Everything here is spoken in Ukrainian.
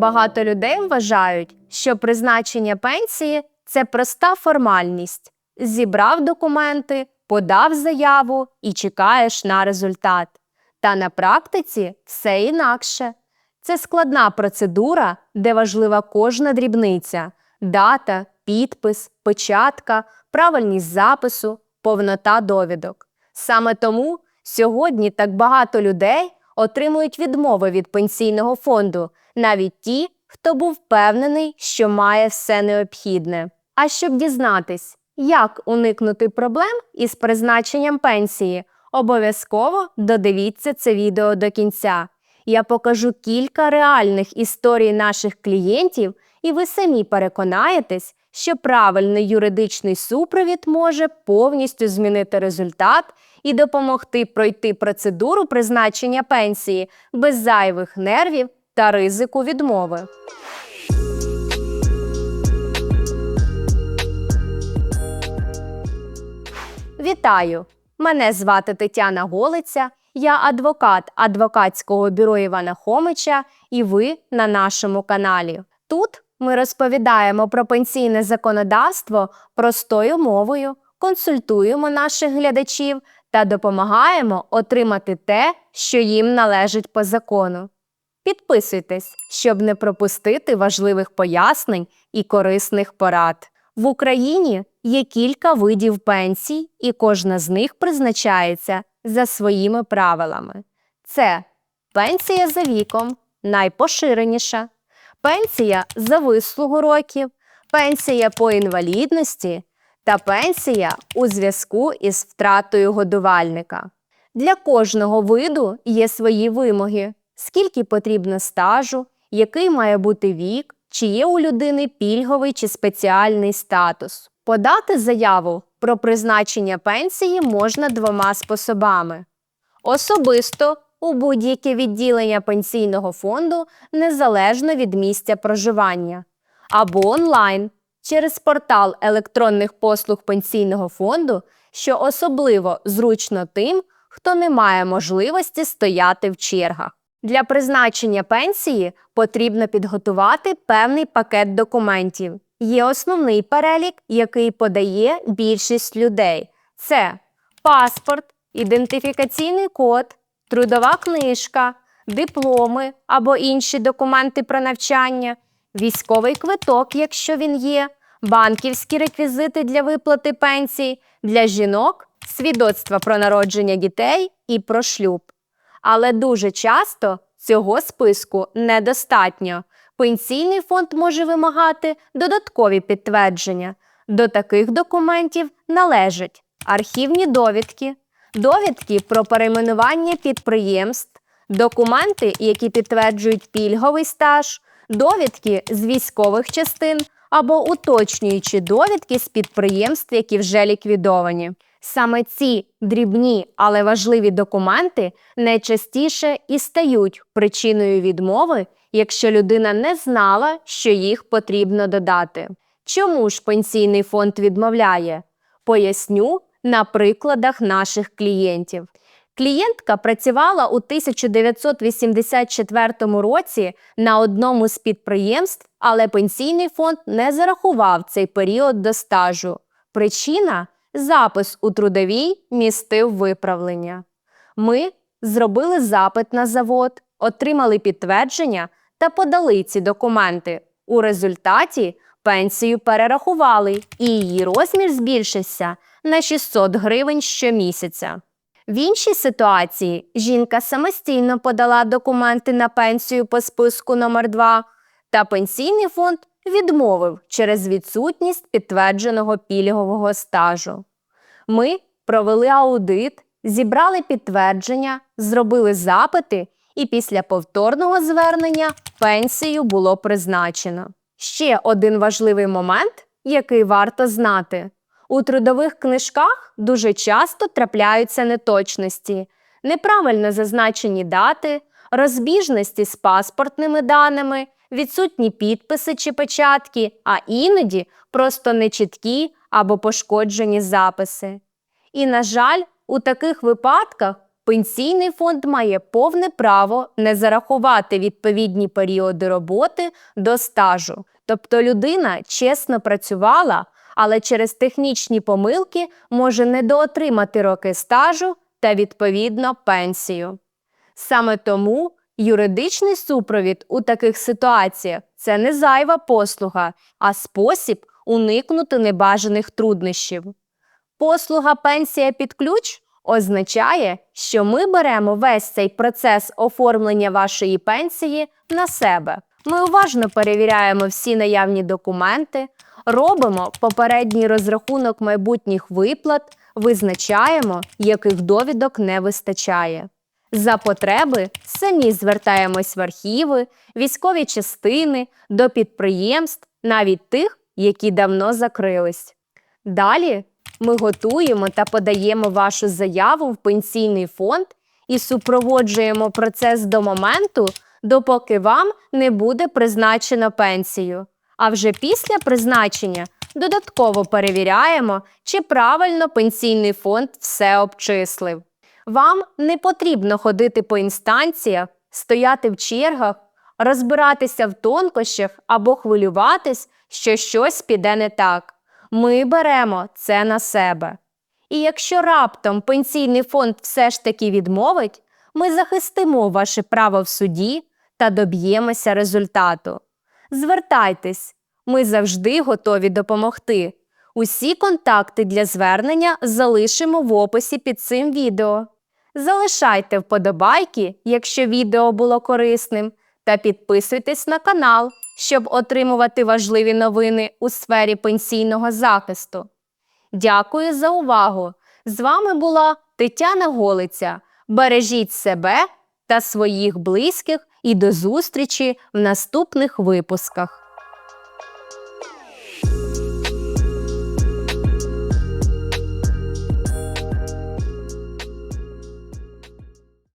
Багато людей вважають, що призначення пенсії це проста формальність. Зібрав документи, подав заяву і чекаєш на результат. Та на практиці все інакше. Це складна процедура, де важлива кожна дрібниця дата, підпис, печатка, правильність запису, повнота довідок. Саме тому сьогодні так багато людей отримують відмови від пенсійного фонду, навіть ті, хто був впевнений, що має все необхідне. А щоб дізнатись, як уникнути проблем із призначенням пенсії, обов'язково додивіться це відео до кінця. Я покажу кілька реальних історій наших клієнтів, і ви самі переконаєтесь, що правильний юридичний супровід може повністю змінити результат і допомогти пройти процедуру призначення пенсії без зайвих нервів та ризику відмови. Вітаю! Мене звати Тетяна Голиця. Я адвокат адвокатського бюро Івана Хомича, і ви на нашому каналі. Тут ми розповідаємо про пенсійне законодавство простою мовою, консультуємо наших глядачів та допомагаємо отримати те, що їм належить по закону. Підписуйтесь, щоб не пропустити важливих пояснень і корисних порад. В Україні є кілька видів пенсій, і кожна з них призначається за своїми правилами. Це пенсія за віком, найпоширеніша, пенсія за вислугу років, пенсія по інвалідності та пенсія у зв'язку із втратою годувальника. Для кожного виду є свої вимоги, скільки потрібно стажу, який має бути вік, чи є у людини пільговий чи спеціальний статус. Подати заяву про призначення пенсії можна двома способами: особисто у будь-яке відділення пенсійного фонду незалежно від місця проживання, або онлайн через портал електронних послуг пенсійного фонду, що особливо зручно тим, хто не має можливості стояти в чергах. Для призначення пенсії потрібно підготувати певний пакет документів. Є основний перелік, який подає більшість людей: це паспорт, ідентифікаційний код, трудова книжка, дипломи або інші документи про навчання, військовий квиток, якщо він є, банківські реквізити для виплати пенсій, для жінок, свідоцтва про народження дітей і про шлюб. Але дуже часто цього списку недостатньо. Пенсійний фонд може вимагати додаткові підтвердження. До таких документів належать архівні довідки, довідки про перейменування підприємств, документи, які підтверджують пільговий стаж, довідки з військових частин або уточнюючі довідки з підприємств, які вже ліквідовані. Саме ці дрібні, але важливі документи найчастіше і стають причиною відмови, якщо людина не знала, що їх потрібно додати. Чому ж пенсійний фонд відмовляє? Поясню на прикладах наших клієнтів. Клієнтка працювала у 1984 році на одному з підприємств, але пенсійний фонд не зарахував цей період до стажу. Причина запис у трудовій містив виправлення. Ми зробили запит на завод, отримали підтвердження та подали ці документи. У результаті пенсію перерахували, і її розмір збільшився на 600 гривень щомісяця. В іншій ситуації жінка самостійно подала документи на пенсію по списку номер 2 та пенсійний фонд відмовив через відсутність підтвердженого пільгового стажу. Ми провели аудит, зібрали підтвердження, зробили запити, і після повторного звернення пенсію було призначено. Ще один важливий момент, який варто знати. У трудових книжках дуже часто трапляються неточності, неправильно зазначені дати, розбіжності з паспортними даними, відсутні підписи чи печатки, а іноді просто нечіткі або пошкоджені записи. І, на жаль, у таких випадках Пенсійний фонд має повне право не зарахувати відповідні періоди роботи до стажу. Тобто людина чесно працювала, але через технічні помилки може недоотримати роки стажу та відповідно пенсію. Саме тому юридичний супровід у таких ситуаціях це не зайва послуга, а спосіб уникнути небажаних труднощів. Послуга пенсія під ключ означає, що ми беремо весь цей процес оформлення вашої пенсії на себе. Ми уважно перевіряємо всі наявні документи, робимо попередній розрахунок майбутніх виплат, визначаємо, яких довідок не вистачає. За потреби самі звертаємось в архіви, військові частини, до підприємств, навіть тих, які давно закрились. Далі ми готуємо та подаємо вашу заяву в пенсійний фонд і супроводжуємо процес до моменту, допоки вам не буде призначено пенсію. А вже після призначення додатково перевіряємо, чи правильно пенсійний фонд все обчислив. Вам не потрібно ходити по інстанціях, стояти в чергах, розбиратися в тонкощах або хвилюватись, що щось піде не так. Ми беремо це на себе. І якщо раптом пенсійний фонд все ж таки відмовить, ми захистимо ваше право в суді та доб'ємося результату. Звертайтесь, ми завжди готові допомогти. Усі контакти для звернення залишимо в описі під цим відео. Залишайте вподобайки, якщо відео було корисним, та підписуйтесь на канал, щоб отримувати важливі новини у сфері пенсійного захисту. Дякую за увагу! З вами була Тетяна Голиця. Бережіть себе та своїх близьких і до зустрічі в наступних випусках.